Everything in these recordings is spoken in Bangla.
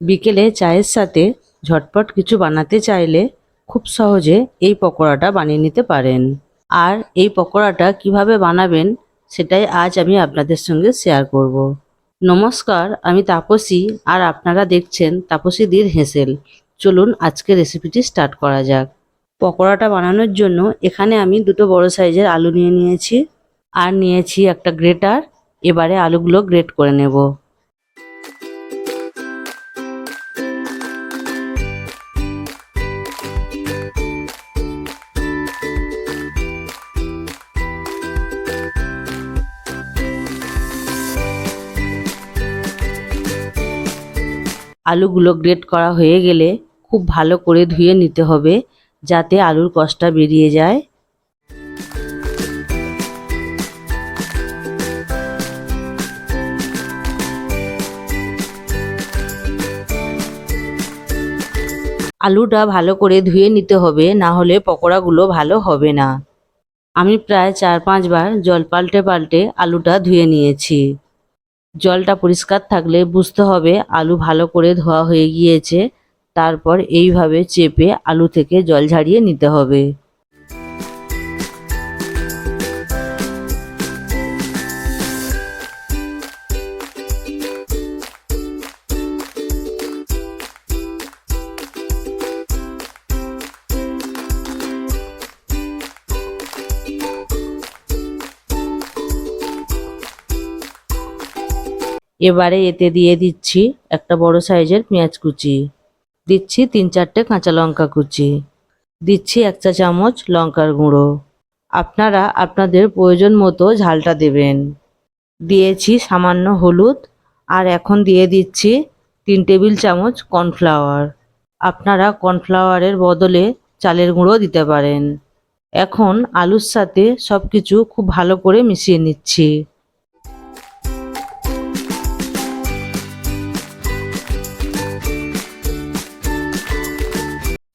বিকেলে চায়ের সাথে ঝটপট কিছু বানাতে চাইলে খুব সহজে এই পকোড়াটা বানিয়ে নিতে পারেন। আর এই পকোড়াটা কীভাবে বানাবেন সেটাই আজ আমি আপনাদের সঙ্গে শেয়ার করব। নমস্কার, আমি তাপসী আর আপনারা দেখছেন তাপসীদির হেসেল। চলুন আজকে রেসিপিটি স্টার্ট করা যাক। পকোড়াটা বানানোর জন্য এখানে আমি দুটো বড় সাইজের আলু নিয়ে নিয়েছি। আর নিয়েছি একটা গ্রেটার, এবারে আলুগুলো গ্রেট করে নেব। আলুগুলো গ্রেট করা হয়ে গেলে খুব ভালো করে ধুয়ে নিতে হবে যাতে আলুর কষটা বেরিয়ে যায়। আলুটা ভালো করে ধুয়ে নিতে হবে, না হলে পকোড়াগুলো ভালো হবে না। আমি প্রায় চার পাঁচবার জল পাল্টে পাল্টে আলুটা ধুয়ে নিয়েছি। জলটা পরিষ্কার থাকলে বুঝতে হবে আলু ভালো করে ধোয়া হয়ে গিয়েছে। তারপর এইভাবে চেপে আলু থেকে জল ঝাড়িয়ে নিতে হবে। এবারে এতে দিয়ে দিচ্ছি একটা বড় সাইজের পেঁয়াজ কুচি। দিচ্ছি তিন চারটে কাঁচা লঙ্কা কুচি। দিচ্ছি এক চা চামচ লঙ্কার গুঁড়ো। আপনারা আপনাদের প্রয়োজন মতো ঝালটা দেবেন। দিয়েছি সামান্য হলুদ আর এখন দিয়ে দিচ্ছি তিন টেবিল চামচ কর্নফ্লাওয়ার। আপনারা কর্নফ্লাওয়ারের বদলে চালের গুঁড়ো দিতে পারেন। এখন আলুর সাথে সব কিছু খুব ভালো করে মিশিয়ে নিচ্ছি।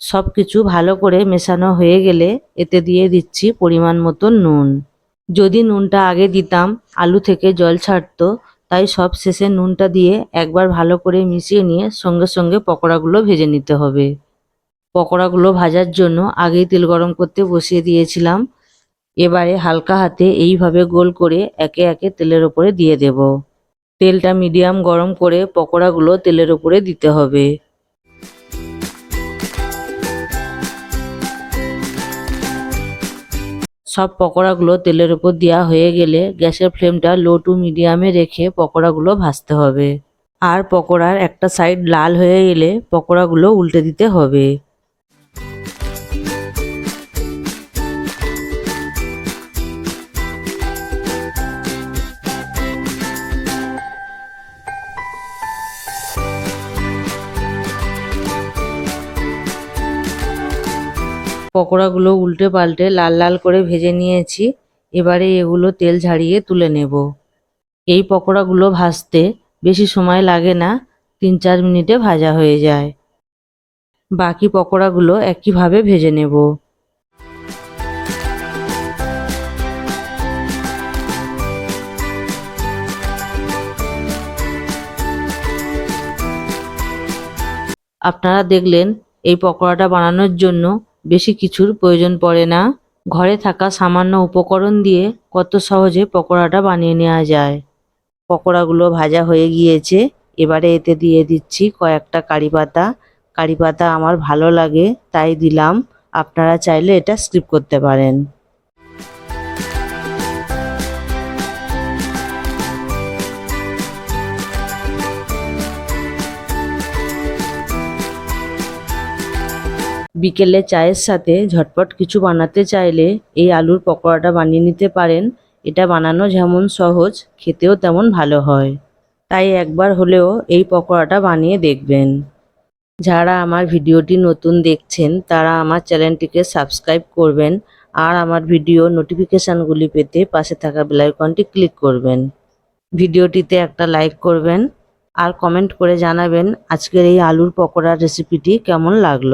সব কিছু ভালো করে মেশানো হয়ে গেলে এতে দিয়ে দিচ্ছি পরিমাণ মতো নুন। যদি নুনটা আগে দিতাম, আলু থেকে জল ছাড়তো, তাই সব শেষে নুনটা দিয়ে একবার ভালো করে মিশিয়ে নিয়ে সঙ্গে সঙ্গে পকোড়াগুলো ভেজে নিতে হবে। পকোড়াগুলো ভাজার জন্য আগেই তেল গরম করতে বসিয়ে দিয়েছিলাম। এবারে হালকা হাতে এইভাবে গোল করে একে একে তেলের ওপরে দিয়ে দেব। তেলটা মিডিয়াম গরম করে পকোড়াগুলো তেলের ওপরে দিতে হবে। সব পকোড়াগুলো তেলের উপর দেওয়া হয়ে গেলে গ্যাসের ফ্লেমটা লো টু মিডিয়ামে রেখে পকোড়াগুলো ভাজতে হবে। আর পকোড়ার একটা সাইড লাল হয়ে গেলে পকোড়াগুলো উল্টে দিতে হবে। পকোড়াগুলো উল্টে পাল্টে লাল লাল করে ভেজে নিয়েছি। এবারে এগুলো তেল ঝাড়িয়ে তুলে নেব। এই পকোড়াগুলো ভাজতে বেশি সময় লাগে না, তিন চার মিনিটে ভাজা হয়ে যায়। বাকি পকোড়াগুলো একইভাবে ভেজে নেব। আপনারা দেখলেন, এই পকোড়াটা বানানোর জন্য বেশি কিছুর প্রয়োজন পড়ে না। ঘরে থাকা সামান্য উপকরণ দিয়ে কত সহজে পকোড়াটা বানিয়ে নেওয়া যায়। পকোড়াগুলো ভাজা হয়ে গিয়েছে। এবারে এতে দিয়ে দিচ্ছি কয়েকটা কারি পাতা। কারি পাতা আমার ভালো লাগে, তাই দিলাম। আপনারা চাইলে এটা স্কিপ করতে পারেন। বিকেলে চায়ের সাথে ঝটপট কিছু বানাতে চাইলে এই আলুর পকোড়াটা বানিয়ে নিতে পারেন। এটা বানানো যেমন সহজ, খেতেও তেমন ভালো হয়। তাই একবার হলেও এই পকোড়াটা বানিয়ে দেখবেন। যারা আমার ভিডিওটি নতুন দেখছেন, তারা আমার চ্যানেলটিকে সাবস্ক্রাইব করবেন আর আমার ভিডিও নোটিফিকেশানগুলি পেতে পাশে থাকা বেলাইকনটি ক্লিক করবেন। ভিডিওটিতে একটা লাইক করবেন আর কমেন্ট করে জানাবেন আজকের এই আলুর পকোড়ার রেসিপিটি কেমন লাগল।